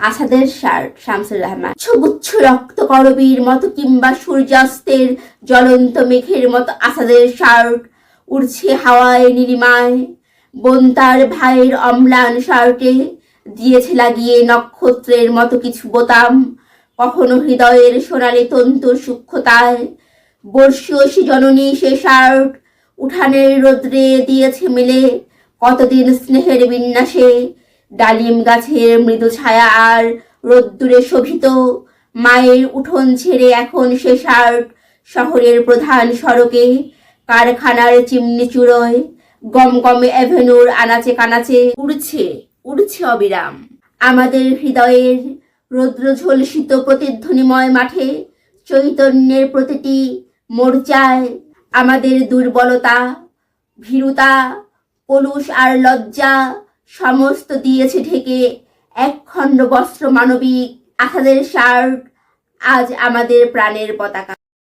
আসাদের শার্ট শামসুর রহমান। সবুচ্ছ রক্ত করবীর মতো কিংবা সূর্যাস্তের জ্বলন্ত মেঘের মতো আসাদের শার্ট উড়ছে হাওয়ায় নিরিমায় বোন তার ভাইয়ের অম্লান শার্টে দিয়েছে লাগিয়ে নক্ষত্রের মতো কিছু বোতাম। কখনো হৃদয়ের সোনালি তন্তু সূক্ষ্মতায়। বর্ষীয় সে জননী সে শার্ট উঠানের রোদ্রে দিয়েছে মেলে। কতদিন স্নেহের বিন্যাসে ডালিম গাছের মৃদু ছায়া আর রোদ্দুরে শোভিত। মায়ের উঠোন ছেড়ে এখন সে শার্ট শহরের প্রধান সড়কে, কারখানার চিমনি চুড়োয়, গমগমে অ্যাভেনুর আনাচে কানাচে উড়ছে উড়ছে অবিরাম। আমাদের হৃদয়ের রৌদ্র ঝলসিত প্রতিধ্বনিময় মাঠে চৈতন্যের প্রতিটি মোর্চায় আমাদের দুর্বলতা, ভীরুতা পলুষ আর লজ্জা সমস্ত দিয়েছে ঢেকে। এক খণ্ড বস্ত্র মানবিক। আসাদের শার্ট আজ আমাদের প্রাণের পতাকা।